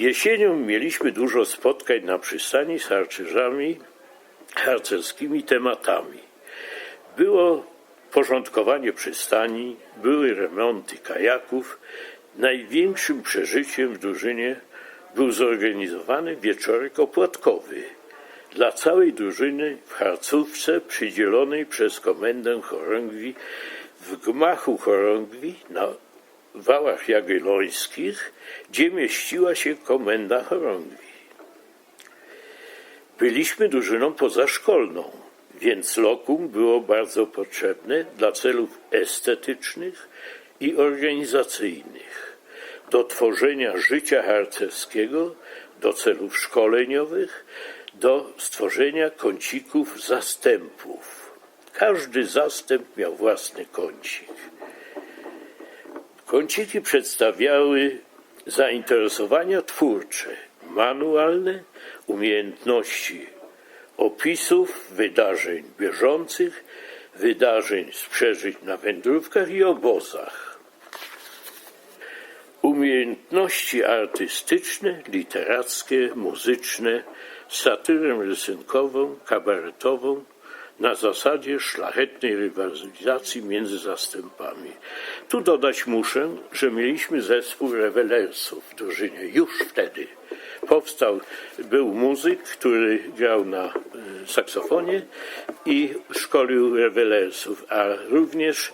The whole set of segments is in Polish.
Jesienią mieliśmy dużo spotkań na przystani z harcerzami, harcerskimi tematami. Było porządkowanie przystani, były remonty kajaków. Największym przeżyciem w drużynie był zorganizowany wieczorek opłatkowy dla całej drużyny w Harcówce przydzielonej przez Komendę Chorągwi w gmachu Chorągwi na Wałach Jagiellońskich, gdzie mieściła się Komenda Chorągwi. Byliśmy drużyną pozaszkolną, więc lokum było bardzo potrzebne dla celów estetycznych i organizacyjnych, do tworzenia życia harcerskiego, do celów szkoleniowych, do stworzenia kącików zastępów. Każdy zastęp miał własny kącik. Kąciki przedstawiały zainteresowania twórcze, manualne, umiejętności opisów wydarzeń bieżących, wydarzeń z przeżyć na wędrówkach i obozach. Umiejętności artystyczne, literackie, muzyczne, satyrę rysunkową, kabaretową, na zasadzie szlachetnej rywalizacji między zastępami. Tu dodać muszę, że mieliśmy zespół rewelersów w drużynie już wtedy. Powstał, był muzyk, który grał na e, saksofonie i szkolił rewelersów, a również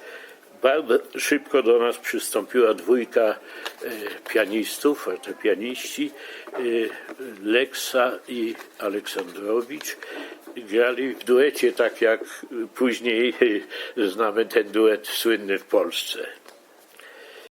bardzo szybko do nas przystąpiła dwójka e, pianistów, fortepianiści, e, Leksa i Aleksandrowicz. Grali w duecie, tak jak później znamy ten duet słynny w Polsce.